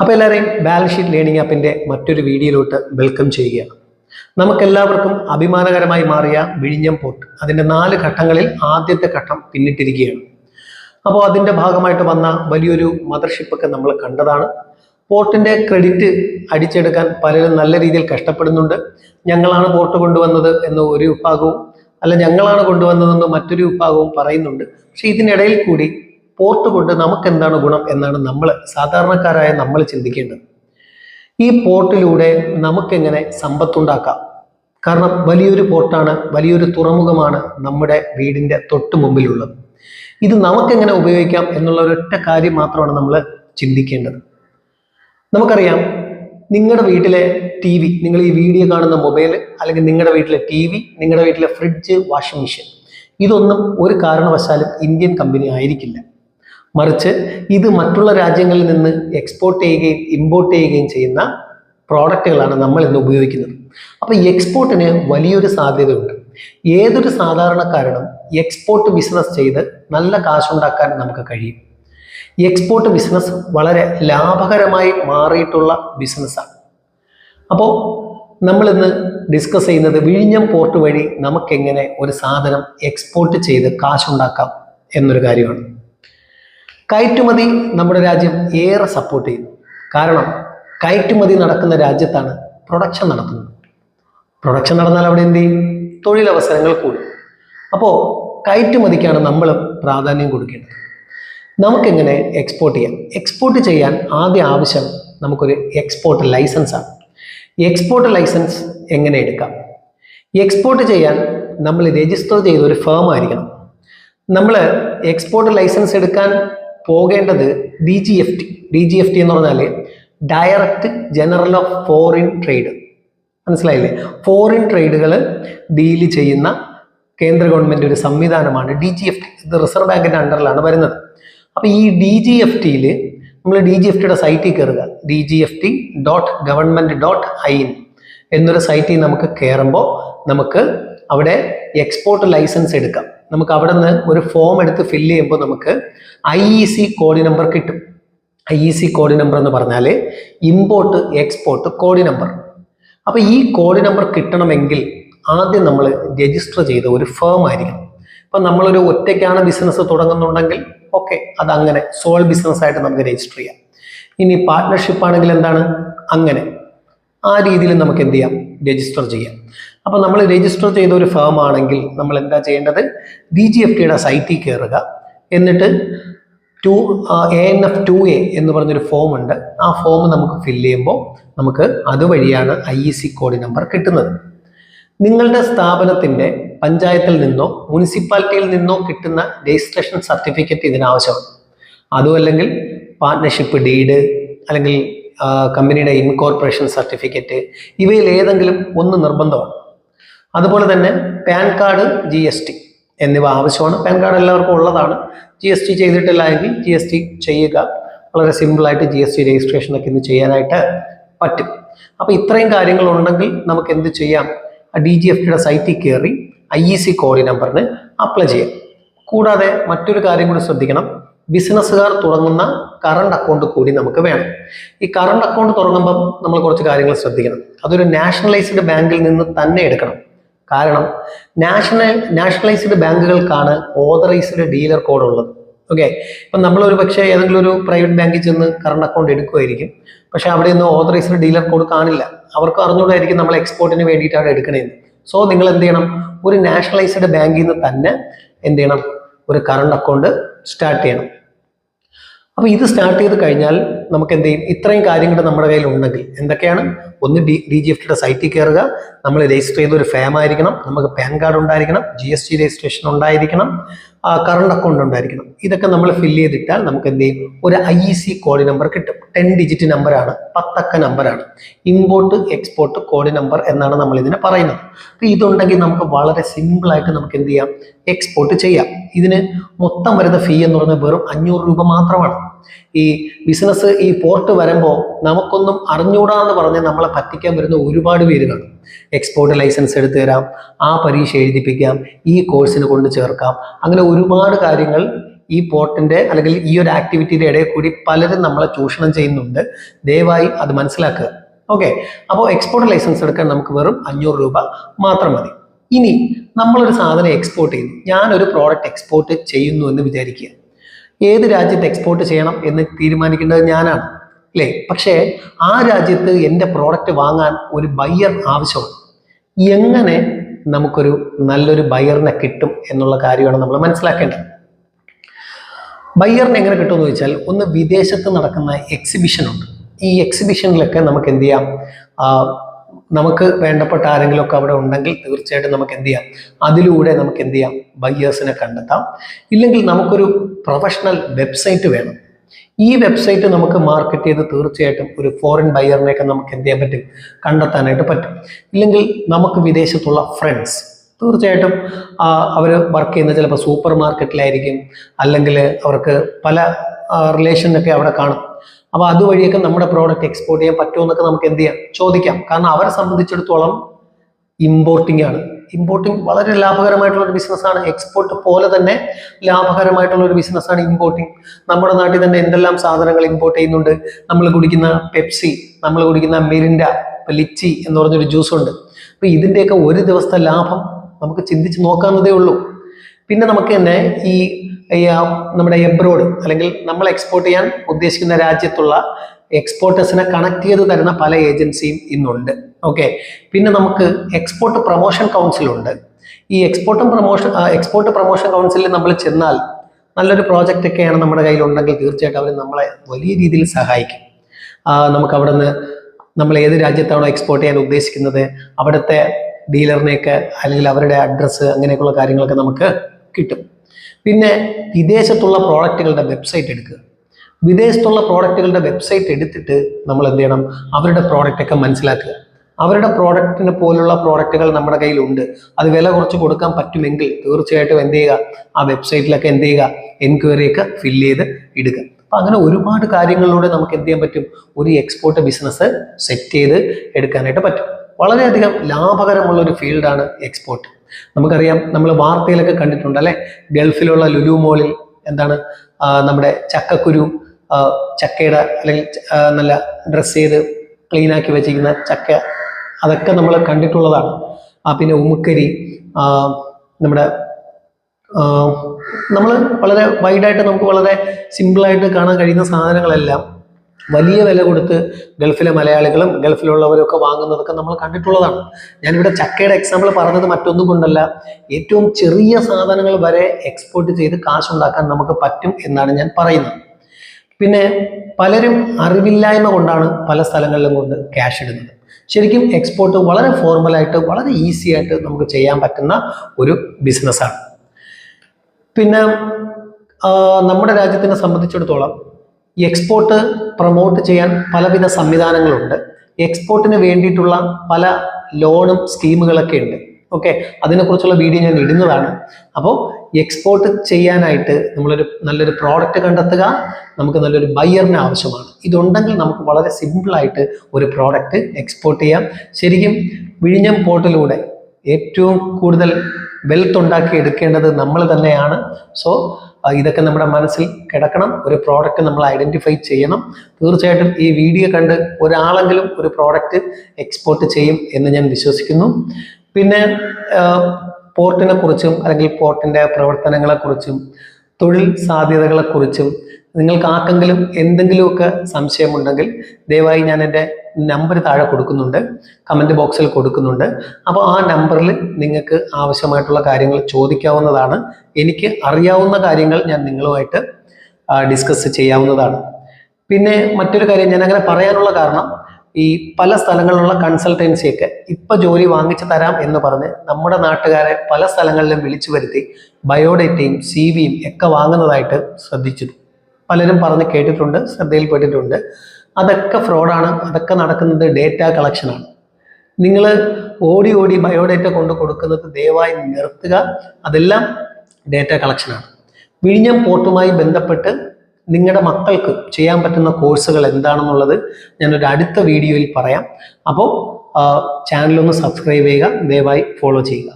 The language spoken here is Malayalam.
അപ്പോൾ എല്ലാവരെയും ബാലൻസ് ഷീറ്റ് ലേണിംഗ് ആപ്പിന്റെ മറ്റൊരു വീഡിയോയിലോട്ട് വെൽക്കം ചെയ്യുകയാണ് നമുക്കെല്ലാവർക്കും അഭിമാനകരമായി മാറിയ വിഴിഞ്ഞം പോർട്ട് അതിന്റെ നാല് ഘട്ടങ്ങളിൽ ആദ്യത്തെ ഘട്ടം പിന്നിട്ടിരിക്കുകയാണ്. അപ്പോൾ അതിന്റെ ഭാഗമായിട്ട് വന്ന വലിയൊരു മദർഷിപ്പൊക്കെ നമ്മൾ കണ്ടതാണ്. പോർട്ടിന്റെ ക്രെഡിറ്റ് അടിച്ചെടുക്കാൻ പലരും നല്ല രീതിയിൽ കഷ്ടപ്പെടുന്നുണ്ട്. ഞങ്ങളാണ് പോർട്ട് കൊണ്ടുവന്നത് എന്ന് ഒരു വിഭാഗവും അല്ല ഞങ്ങളാണ് കൊണ്ടുവന്നതെന്ന് മറ്റൊരു വിഭാഗവും പറയുന്നുണ്ട്. പക്ഷേ ഇതിനിടയിൽ കൂടി പോർട്ട് കൊണ്ട് നമുക്ക് എന്താണ് ഗുണം എന്നാണ് നമ്മൾ സാധാരണക്കാരായ നമ്മൾ ചിന്തിക്കേണ്ടത്. ഈ പോർട്ടിലൂടെ നമുക്കെങ്ങനെ സമ്പത്തുണ്ടാക്കാം? കാരണം വലിയൊരു പോർട്ടാണ് വലിയൊരു തുറമുഖമാണ് നമ്മുടെ വീടിന്റെ തൊട്ട് മുമ്പിലുള്ളത്. ഇത് നമുക്കെങ്ങനെ ഉപയോഗിക്കാം എന്നുള്ള ഒരൊറ്റ കാര്യം മാത്രമാണ് നമ്മൾ ചിന്തിക്കേണ്ടത്. നമുക്കറിയാം നിങ്ങളുടെ വീട്ടിലെ ടി വി നിങ്ങൾ ഈ വീഡിയോ കാണുന്ന മൊബൈൽ അല്ലെങ്കിൽ നിങ്ങളുടെ വീട്ടിലെ ടി വി നിങ്ങളുടെ വീട്ടിലെ ഫ്രിഡ്ജ് വാഷിംഗ് മെഷീൻ ഇതൊന്നും ഒരു കാരണവശാലും ഇന്ത്യൻ കമ്പനി ആയിരിക്കില്ല. മറിച്ച് ഇത് മറ്റുള്ള രാജ്യങ്ങളിൽ നിന്ന് എക്സ്പോർട്ട് ചെയ്യുകയും ഇമ്പോർട്ട് ചെയ്യുകയും ചെയ്യുന്ന പ്രോഡക്റ്റുകളാണ് നമ്മൾ ഇന്ന് ഉപയോഗിക്കുന്നത്. അപ്പോൾ എക്സ്പോർട്ടിന് വലിയൊരു സാധ്യതയുണ്ട്. ഏതൊരു സാധാരണക്കാരനും എക്സ്പോർട്ട് ബിസിനസ് ചെയ്ത് നല്ല കാശുണ്ടാക്കാൻ നമുക്ക് കഴിയും. എക്സ്പോർട്ട് ബിസിനസ് വളരെ ലാഭകരമായി മാറിയിട്ടുള്ള ബിസിനസ്സാണ് അപ്പോൾ നമ്മളിന്ന് ഡിസ്കസ് ചെയ്യുന്നത് വിഴിഞ്ഞം പോർട്ട് വഴി നമുക്കെങ്ങനെ ഒരു സാധനം എക്സ്പോർട്ട് ചെയ്ത് കാശുണ്ടാക്കാം എന്നൊരു കാര്യമാണ്. കയറ്റുമതി നമ്മുടെ രാജ്യം ഏറെ സപ്പോർട്ട് ചെയ്യുന്നു. കാരണം കയറ്റുമതി നടക്കുന്ന രാജ്യത്താണ് പ്രൊഡക്ഷൻ നടത്തുന്നത്. പ്രൊഡക്ഷൻ നടന്നാൽ അവിടെ എന്ത് ചെയ്യും? തൊഴിലവസരങ്ങൾ കൂടും. അപ്പോൾ കയറ്റുമതിക്കാണ് നമ്മൾ പ്രാധാന്യം കൊടുക്കേണ്ടത്. നമുക്കെങ്ങനെ എക്സ്പോർട്ട് ചെയ്യാം? എക്സ്പോർട്ട് ചെയ്യാൻ ആദ്യ ആവശ്യം നമുക്കൊരു എക്സ്പോർട്ട് ലൈസൻസ് ആണ്. എക്സ്പോർട്ട് ലൈസൻസ് എങ്ങനെ എടുക്കാം? എക്സ്പോർട്ട് ചെയ്യാൻ നമ്മൾ രജിസ്റ്റർ ചെയ്ത ഒരു ഫേം ആയിരിക്കണം. നമ്മൾ എക്സ്പോർട്ട് ലൈസൻസ് എടുക്കാൻ പോകേണ്ടത് D G F T D G F T എന്ന് പറഞ്ഞാൽ direct general of foreign trade മനസ്സിലായില്ലേ? ഫോറിൻ ട്രേഡുകൾ ഡീൽ ചെയ്യുന്ന കേന്ദ്ര ഗവൺമെന്റ് ഒരു സംവിധാനമാണ് ഡി ജി എഫ് ടി ഇത് റിസർവ് ബാങ്കിന്റെ അണ്ടറിലാണ് വരുന്നത്. അപ്പോൾ ഈ ഡി ജി എഫ് ടിയിൽ നമ്മൾ ഡി ജി എഫ് ടിയുടെ സൈറ്റിൽ കയറുക D G F T dot government dot I in എന്നൊരു സൈറ്റിൽ നമുക്ക് കയറുമ്പോൾ നമുക്ക് അവിടെ എക്സ്പോർട്ട് ലൈസൻസ് എടുക്കാം. നമുക്ക് അവിടെ നിന്ന് ഒരു ഫോം എടുത്ത് ഫില്ല് ചെയ്യുമ്പോൾ നമുക്ക് I E C code number കിട്ടും. I E C code number എന്ന് പറഞ്ഞാൽ ഇമ്പോർട്ട് എക്സ്പോർട്ട് കോഡ് നമ്പർ അപ്പോൾ ഈ കോഡ് നമ്പർ കിട്ടണമെങ്കിൽ ആദ്യം നമ്മൾ രജിസ്റ്റർ ചെയ്ത ഒരു ഫേം ആയിരിക്കണം. ഇപ്പം നമ്മളൊരു ഒറ്റയ്ക്കാണ് ബിസിനസ് തുടങ്ങുന്നുണ്ടെങ്കിൽ ഓക്കെ അതങ്ങനെ സോൾ ബിസിനസ് ആയിട്ട് നമുക്ക് രജിസ്റ്റർ ചെയ്യാം. ഇനി പാർട്ട്ണർഷിപ്പ് ആണെങ്കിൽ എന്താണ്? അങ്ങനെ. ആ രീതിയിൽ നമുക്ക് എന്ത് ചെയ്യാം? രജിസ്റ്റർ ചെയ്യാം. അപ്പോൾ നമ്മൾ രജിസ്റ്റർ ചെയ്ത ഒരു ഫേം ആണെങ്കിൽ നമ്മൾ എന്താ ചെയ്യേണ്ടത്? ഡി ജി എഫ് ടിയുടെ സൈറ്റിൽ കയറുക എന്നിട്ട് two A N F two A എന്ന് പറഞ്ഞൊരു ഫോം ഉണ്ട്. ആ ഫോം നമുക്ക് ഫില്ല് ചെയ്യുമ്പോൾ നമുക്ക് അതുവഴിയാണ് I E C code number കിട്ടുന്നത്. നിങ്ങളുടെ സ്ഥാപനത്തിന്റെ പഞ്ചായത്തിൽ നിന്നോ മുനിസിപ്പാലിറ്റിയിൽ നിന്നോ കിട്ടുന്ന രജിസ്ട്രേഷൻ സർട്ടിഫിക്കറ്റ് ഇതിനാവശ്യമാണ്. അതും അല്ലെങ്കിൽ പാർട്ട്ണർഷിപ്പ് ഡീഡ് അല്ലെങ്കിൽ കമ്പനിയുടെ ഇൻകോർപ്പറേഷൻ സർട്ടിഫിക്കറ്റ് ഇവയിൽ ഏതെങ്കിലും ഒന്ന് നിർബന്ധമാണ്. അതുപോലെ തന്നെ PAN card G S T എന്നിവ ആവശ്യമാണ്. പാൻ കാർഡ് എല്ലാവർക്കും ഉള്ളതാണ്. ജി എസ് ടി ചെയ്തിട്ടില്ല എങ്കിൽ ജി എസ് ടി ചെയ്യുക. വളരെ സിമ്പിളായിട്ട് ജി എസ് ടി രജിസ്ട്രേഷനൊക്കെ ഇന്ന് ചെയ്യാനായിട്ട് പറ്റും. അപ്പോൾ ഇത്രയും കാര്യങ്ങൾ ഉണ്ടെങ്കിൽ നമുക്ക് എന്ത് ചെയ്യാം? ഡി ജി എഫ് ടിയുടെ സൈറ്റിൽ കയറി ഐ ഇ സി കോഡ് നമ്പറിന് അപ്ലൈ ചെയ്യാം. കൂടാതെ മറ്റൊരു കാര്യം കൂടി ശ്രദ്ധിക്കണം. ബിസിനസ്സുകാർ തുടങ്ങുന്ന കറണ്ട് അക്കൗണ്ട് കൂടി നമുക്ക് വേണം. ഈ കറണ്ട് അക്കൗണ്ട് തുടങ്ങുമ്പം നമ്മൾ കുറച്ച് കാര്യങ്ങൾ ശ്രദ്ധിക്കണം. അതൊരു നാഷണലൈസ്ഡ് ബാങ്കിൽ നിന്ന് തന്നെ എടുക്കണം. കാരണം നാഷണൽ നാഷണലൈസ്ഡ് ബാങ്കുകൾക്കാണ് ഓതറൈസ്ഡ് ഡീലർ കോഡ് ഉള്ളത് ഓക്കെ ഇപ്പം നമ്മളൊരു പക്ഷേ ഏതെങ്കിലും ഒരു പ്രൈവറ്റ് ബാങ്കിൽ ചെന്ന് കറണ്ട് അക്കൗണ്ട് എടുക്കുമായിരിക്കും പക്ഷേ അവിടെ നിന്ന് ഓതറൈസ്ഡ് ഡീലർ കോഡ് കാണില്ല. അവർക്ക് അറിഞ്ഞുകൂടായിരിക്കും നമ്മൾ എക്സ്പോർട്ടിന് വേണ്ടിയിട്ടാണ് എടുക്കണേന്ന്. സോ നിങ്ങൾ എന്ത് ചെയ്യണം? ഒരു നാഷണലൈസ്ഡ് ബാങ്കിൽ നിന്ന് തന്നെ എന്ത് ചെയ്യണം? ഒരു കറണ്ട് അക്കൗണ്ട് സ്റ്റാർട്ട് ചെയ്യണം. അപ്പോൾ ഇത് സ്റ്റാർട്ട് ചെയ്ത് കഴിഞ്ഞാൽ നമുക്ക് എന്ത് ചെയ്യും? ഇത്രയും കാര്യങ്ങൾ നമ്മുടെ കയ്യിൽ ഉണ്ടെങ്കിൽ എന്തൊക്കെയാണ്? ഒന്ന് ഡി ഡി ജി എഫ് ടിയുടെ സൈറ്റിൽ കയറുക നമ്മൾ രജിസ്റ്റർ ചെയ്ത ഒരു ഫാം ആയിരിക്കണം. നമുക്ക് പാൻ കാർഡ് ഉണ്ടായിരിക്കണം. ജി എസ് ടി രജിസ്ട്രേഷൻ ഉണ്ടായിരിക്കണം. കറണ്ട് അക്കൗണ്ട് ഉണ്ടായിരിക്കണം. ഇതൊക്കെ നമ്മൾ ഫില്ല് ചെയ്തിട്ടാൽ നമുക്ക് എന്ത് ചെയ്യും? ഒരു I E C code number കിട്ടും. ടെൻ ഡിജിറ്റ് നമ്പറാണ് പത്തക്ക നമ്പറാണ് ഇമ്പോർട്ട് എക്സ്പോർട്ട് കോഡ് നമ്പർ എന്നാണ് നമ്മൾ ഇതിനെ പറയുന്നത്. അപ്പോൾ ഇതുണ്ടെങ്കിൽ നമുക്ക് വളരെ സിമ്പിളായിട്ട് നമുക്ക് എന്ത് ചെയ്യാം? എക്സ്പോർട്ട് ചെയ്യാം. ഇതിന് മൊത്തം വരുന്ന ഫീ എന്ന് പറഞ്ഞാൽ വെറും അഞ്ഞൂറ് രൂപ മാത്രമാണ്. ഈ ബിസിനസ് ഈ പോർട്ട് വരുമ്പോൾ നമുക്കൊന്നും അറിഞ്ഞൂടാന്ന് പറഞ്ഞ് നമ്മളെ പറ്റിക്കാൻ വരുന്ന ഒരുപാട് പേര് കാണും എക്സ്പോർട്ട് ലൈസൻസ് എടുത്തു തരാം ആ പരീക്ഷ എഴുതിപ്പിക്കാം ഈ കോഴ്സിന് കൊണ്ട് ചേർക്കാം. അങ്ങനെ ഒരുപാട് കാര്യങ്ങൾ ഈ പോർട്ടിന്റെ അല്ലെങ്കിൽ ഈ ഒരു ആക്ടിവിറ്റിയുടെ ഇടയിൽ കൂടി പലരും നമ്മളെ ചൂഷണം ചെയ്യുന്നുണ്ട്. ദയവായി അത് മനസ്സിലാക്കുക. ഓക്കെ അപ്പോൾ എക്സ്പോർട്ട് ലൈസൻസ് എടുക്കാൻ നമുക്ക് വെറും അഞ്ഞൂറ് രൂപ മാത്രം മതി. ഇനി നമ്മളൊരു സാധനം എക്സ്പോർട്ട് ചെയ്യുന്നു. ഞാനൊരു പ്രോഡക്റ്റ് എക്സ്പോർട്ട് ചെയ്യുന്നു എന്ന് വിചാരിക്കുക. ഏത് രാജ്യത്ത് എക്സ്പോർട്ട് ചെയ്യണം എന്ന് തീരുമാനിക്കേണ്ടത് ഞാനാണ് അല്ലേ? പക്ഷേ ആ രാജ്യത്ത് എന്റെ പ്രോഡക്റ്റ് വാങ്ങാൻ ഒരു ബയ്യർ ആവശ്യമാണ്. എങ്ങനെ നമുക്കൊരു നല്ലൊരു ബയ്യറിനെ കിട്ടും എന്നുള്ള കാര്യമാണ് നമ്മൾ മനസ്സിലാക്കേണ്ടത്. ബയ്യറിനെ എങ്ങനെ കിട്ടുമെന്ന് ചോദിച്ചാൽ ഒന്ന് വിദേശത്ത് നടക്കുന്ന എക്സിബിഷൻ ഉണ്ട്. ഈ എക്സിബിഷനിലൊക്കെ നമുക്ക് എന്ത് ചെയ്യാം? നമുക്ക് വേണ്ടപ്പെട്ട ആരെങ്കിലും ഒക്കെ അവിടെ ഉണ്ടെങ്കിൽ തീർച്ചയായിട്ടും നമുക്ക് എന്ത് ചെയ്യാം? അതിലൂടെ നമുക്ക് എന്ത് ചെയ്യാം? ബയ്യേഴ്സിനെ കണ്ടെത്താം. ഇല്ലെങ്കിൽ നമുക്കൊരു പ്രൊഫഷണൽ വെബ്സൈറ്റ് വേണം. ഈ വെബ്സൈറ്റ് നമുക്ക് മാർക്കറ്റ് ചെയ്ത് തീർച്ചയായിട്ടും ഒരു ഫോറിൻ ബയ്യറിനെയൊക്കെ നമുക്ക് എന്ത് ചെയ്യാൻ പറ്റും? കണ്ടെത്താനായിട്ട് പറ്റും. ഇല്ലെങ്കിൽ നമുക്ക് വിദേശത്തുള്ള ഫ്രണ്ട്സ് തീർച്ചയായിട്ടും അവർ വർക്ക് ചെയ്യുന്ന ചിലപ്പോൾ സൂപ്പർ മാർക്കറ്റിലായിരിക്കും അല്ലെങ്കിൽ അവർക്ക് പല റിലേഷനൊക്കെ അവിടെ കാണും. അപ്പോൾ അതുവഴിയൊക്കെ നമ്മുടെ പ്രോഡക്റ്റ് എക്സ്പോർട്ട് ചെയ്യാൻ പറ്റുമോ എന്നൊക്കെ നമുക്ക് എന്ത് ചെയ്യാം? ചോദിക്കാം. കാരണം അവരെ സംബന്ധിച്ചിടത്തോളം ഇമ്പോർട്ടിംഗ് ആണ്. ഇമ്പോർട്ടിംഗ് വളരെ ലാഭകരമായിട്ടുള്ള ഒരു ബിസിനസ്സാണ് എക്സ്പോർട്ട് പോലെ തന്നെ ലാഭകരമായിട്ടുള്ള ഒരു ബിസിനസ്സാണ് ഇമ്പോർട്ടിംഗ് നമ്മുടെ നാട്ടിൽ തന്നെ എന്തെല്ലാം സാധനങ്ങൾ ഇമ്പോർട്ട് ചെയ്യുന്നുണ്ട്? നമ്മൾ കുടിക്കുന്ന പെപ്സി നമ്മൾ കുടിക്കുന്ന മിരിൻഡ ലിച്ചി എന്ന് പറഞ്ഞൊരു ജ്യൂസ് ഉണ്ട്. അപ്പൊ ഇതിന്റെയൊക്കെ ഒരു ദിവസത്തെ ലാഭം നമുക്ക് ചിന്തിച്ച് നോക്കാവുന്നതേ ഉള്ളൂ. പിന്നെ നമുക്ക് തന്നെ ഈ നമ്മുടെ എബ്രോഡ് അല്ലെങ്കിൽ നമ്മൾ എക്സ്പോർട്ട് ചെയ്യാൻ ഉദ്ദേശിക്കുന്ന രാജ്യത്തുള്ള എക്സ്പോർട്ടേഴ്സിനെ കണക്ട് ചെയ്ത് തരുന്ന പല ഏജൻസിയും ഇന്നുണ്ട്. ഓക്കെ പിന്നെ നമുക്ക് എക്സ്പോർട്ട് പ്രൊമോഷൻ കൗൺസിലുണ്ട് ഈ എക്സ്പോർട്ടും പ്രൊമോഷൻ എക്സ്പോർട്ട് പ്രൊമോഷൻ കൗൺസിലിൽ നമ്മൾ ചെന്നാൽ നല്ലൊരു പ്രോജക്റ്റ് ഒക്കെയാണ് നമ്മുടെ കയ്യിൽ ഉണ്ടെങ്കിൽ തീർച്ചയായിട്ടും അവർ നമ്മളെ വലിയ രീതിയിൽ സഹായിക്കും. നമുക്ക് അവിടെ നിന്ന് നമ്മൾ ഏത് രാജ്യത്താണോ എക്സ്പോർട്ട് ചെയ്യാൻ ഉദ്ദേശിക്കുന്നത് അവിടുത്തെ ഡീലറിനെയൊക്കെ അല്ലെങ്കിൽ അവരുടെ അഡ്രസ്സ് അങ്ങനെയൊക്കെയുള്ള കാര്യങ്ങളൊക്കെ നമുക്ക് കിട്ടും. പിന്നെ വിദേശത്തുള്ള പ്രോഡക്റ്റുകളുടെ വെബ്സൈറ്റ് എടുക്കുക. വിദേശത്തുള്ള പ്രോഡക്റ്റുകളുടെ വെബ്സൈറ്റ് എടുത്തിട്ട് നമ്മൾ എന്ത് ചെയ്യണം? അവരുടെ പ്രോഡക്റ്റൊക്കെ മനസ്സിലാക്കുക. അവരുടെ പ്രോഡക്റ്റിനെ പോലുള്ള പ്രോഡക്റ്റുകൾ നമ്മുടെ കയ്യിലുണ്ട്. അത് വില കുറച്ച് കൊടുക്കാൻ പറ്റുമെങ്കിൽ തീർച്ചയായിട്ടും എന്ത് ചെയ്യുക? ആ വെബ്സൈറ്റിലൊക്കെ എന്ത് ചെയ്യുക? എൻക്വയറി ഒക്കെ ഫില്ല് ചെയ്ത് ഇടുക. അപ്പൊ അങ്ങനെ ഒരുപാട് കാര്യങ്ങളിലൂടെ നമുക്ക് എന്ത് ചെയ്യാൻ പറ്റും? ഒരു എക്സ്പോർട്ട് ബിസിനസ് സെറ്റ് ചെയ്ത് എടുക്കാനായിട്ട് പറ്റും. വളരെയധികം ലാഭകരമുള്ള ഒരു ഫീൽഡാണ് എക്സ്പോർട്ട് നമുക്കറിയാം നമ്മൾ വാർത്തയിലൊക്കെ കണ്ടിട്ടുണ്ട് അല്ലെ? ഗൾഫിലുള്ള ലുലു മോളിൽ എന്താണ് നമ്മുടെ ചക്കക്കുരു ചക്കയുടെ അല്ലെങ്കിൽ നല്ല ഡ്രസ്സ് ചെയ്ത് ക്ലീൻ ആക്കി വെച്ചിരിക്കുന്ന ചക്ക. അതൊക്കെ നമ്മൾ കണ്ടിട്ടുള്ളതാണ്. ആ പിന്നെ ഉമുക്കരി നമ്മുടെ നമ്മൾ വളരെ വൈഡായിട്ട് നമുക്ക് വളരെ സിമ്പിളായിട്ട് കാണാൻ കഴിയുന്ന സാധനങ്ങളെല്ലാം വലിയ വില കൊടുത്ത് ഗൾഫിലെ മലയാളികളും ഗൾഫിലുള്ളവരൊക്കെ വാങ്ങുന്നതൊക്കെ നമ്മൾ കണ്ടിട്ടുള്ളതാണ്. ഞാനിവിടെ ചക്കയുടെ എക്സാമ്പിൾ പറഞ്ഞത് മറ്റൊന്നും കൊണ്ടല്ല. ഏറ്റവും ചെറിയ സാധനങ്ങൾ വരെ എക്സ്പോർട്ട് ചെയ്ത് കാശുണ്ടാക്കാൻ നമുക്ക് പറ്റും എന്നാണ് ഞാൻ പറയുന്നത്. പിന്നെ പലരും അറിവില്ലായ്മ കൊണ്ടാണ് പല സ്ഥലങ്ങളിലും കൊണ്ട് ക്യാഷ് ഇടുന്നത്. ശരിക്കും എക്സ്പോർട്ട് വളരെ ഫോർമലായിട്ട് വളരെ ഈസി ആയിട്ട് നമുക്ക് ചെയ്യാൻ പറ്റുന്ന ഒരു ബിസിനസ്സാണ് പിന്നെ നമ്മുടെ രാജ്യത്തിനെ സംബന്ധിച്ചിടത്തോളം എക്സ്പോർട്ട് പ്രൊമോട്ട് ചെയ്യാൻ പലവിധ സംവിധാനങ്ങളുണ്ട്. എക്സ്പോർട്ടിന് വേണ്ടിയിട്ടുള്ള പല ലോണും സ്കീമുകളൊക്കെ ഉണ്ട്. ഓക്കെ അതിനെക്കുറിച്ചുള്ള വീഡിയോ ഞാൻ ഇടുന്നതാണ്. അപ്പോൾ എക്സ്പോർട്ട് ചെയ്യാനായിട്ട് നമ്മളൊരു നല്ലൊരു പ്രോഡക്റ്റ് കണ്ടെത്തുക നമുക്ക് നല്ലൊരു ബയ്യറിന് ആവശ്യമാണ്. ഇതുണ്ടെങ്കിൽ നമുക്ക് വളരെ സിമ്പിളായിട്ട് ഒരു പ്രോഡക്റ്റ് എക്സ്പോർട്ട് ചെയ്യാം. ശരിക്കും വിഴിഞ്ഞം പോർട്ടിലൂടെ ഏറ്റവും കൂടുതൽ വെൽത്ത് ഉണ്ടാക്കി എടുക്കേണ്ടത് നമ്മൾ തന്നെയാണ്. സോ ഇതൊക്കെ നമ്മുടെ മനസ്സിൽ കിടക്കണം. ഒരു പ്രോഡക്റ്റ് നമ്മൾ ഐഡന്റിഫൈ ചെയ്യണം. തീർച്ചയായിട്ടും ഈ വീഡിയോ കണ്ട് ഒരാളെങ്കിലും ഒരു പ്രോഡക്റ്റ് എക്സ്പോർട്ട് ചെയ്യും എന്ന് ഞാൻ വിശ്വസിക്കുന്നു. പിന്നെ പോർട്ടിനെ കുറിച്ചും അല്ലെങ്കിൽ പോർട്ടിന്റെ പ്രവർത്തനങ്ങളെക്കുറിച്ചും തൊഴിൽ സാധ്യതകളെ കുറിച്ചും നിങ്ങൾക്ക് ആർക്കെങ്കിലും എന്തെങ്കിലുമൊക്കെ സംശയമുണ്ടെങ്കിൽ ദയവായി ഞാൻ എന്റെ നമ്പർ താഴെ കൊടുക്കുന്നുണ്ട്. കമന്റ് ബോക്സിൽ കൊടുക്കുന്നുണ്ട്. അപ്പോൾ ആ നമ്പറിൽ നിങ്ങൾക്ക് ആവശ്യമായിട്ടുള്ള കാര്യങ്ങൾ ചോദിക്കാവുന്നതാണ്. എനിക്ക് അറിയാവുന്ന കാര്യങ്ങൾ ഞാൻ നിങ്ങളുമായിട്ട് ഡിസ്കസ് ചെയ്യാവുന്നതാണ്. പിന്നെ മറ്റൊരു കാര്യം ഞാൻ അങ്ങനെ പറയാനുള്ള കാരണം ഈ പല സ്ഥലങ്ങളിലുള്ള കൺസൾട്ടൻസിയൊക്കെ ഇപ്പൊ ജോലി വാങ്ങിച്ചു തരാം എന്ന് പറഞ്ഞ് നമ്മുടെ നാട്ടുകാരെ പല സ്ഥലങ്ങളിലും വിളിച്ചു വരുത്തി ബയോഡേറ്റയും സി വിയും ഒക്കെ വാങ്ങുന്നതായിട്ട് ശ്രദ്ധിച്ചു പലരും പറഞ്ഞ് കേട്ടിട്ടുണ്ട് ശ്രദ്ധയിൽപ്പെട്ടിട്ടുണ്ട് അതൊക്കെ ഫ്രോഡാണ് അതൊക്കെ നടക്കുന്നത് ഡേറ്റ കളക്ഷനാണ്. നിങ്ങൾ ഓടി ഓടി ബയോഡേറ്റ കൊണ്ട് കൊടുക്കുന്നത് ദയവായി നിർത്തുക. അതെല്ലാം ഡേറ്റ കളക്ഷനാണ്. വിഴിഞ്ഞം പോർട്ടുമായി ബന്ധപ്പെട്ട് നിങ്ങളുടെ മക്കൾക്ക് ചെയ്യാൻ പറ്റുന്ന കോഴ്സുകൾ എന്താണെന്നുള്ളത് ഞാനൊരു അടുത്ത വീഡിയോയിൽ പറയാം. അപ്പോൾ ചാനലൊന്ന് സബ്സ്ക്രൈബ് ചെയ്യുക ദയവായി ഫോളോ ചെയ്യുക.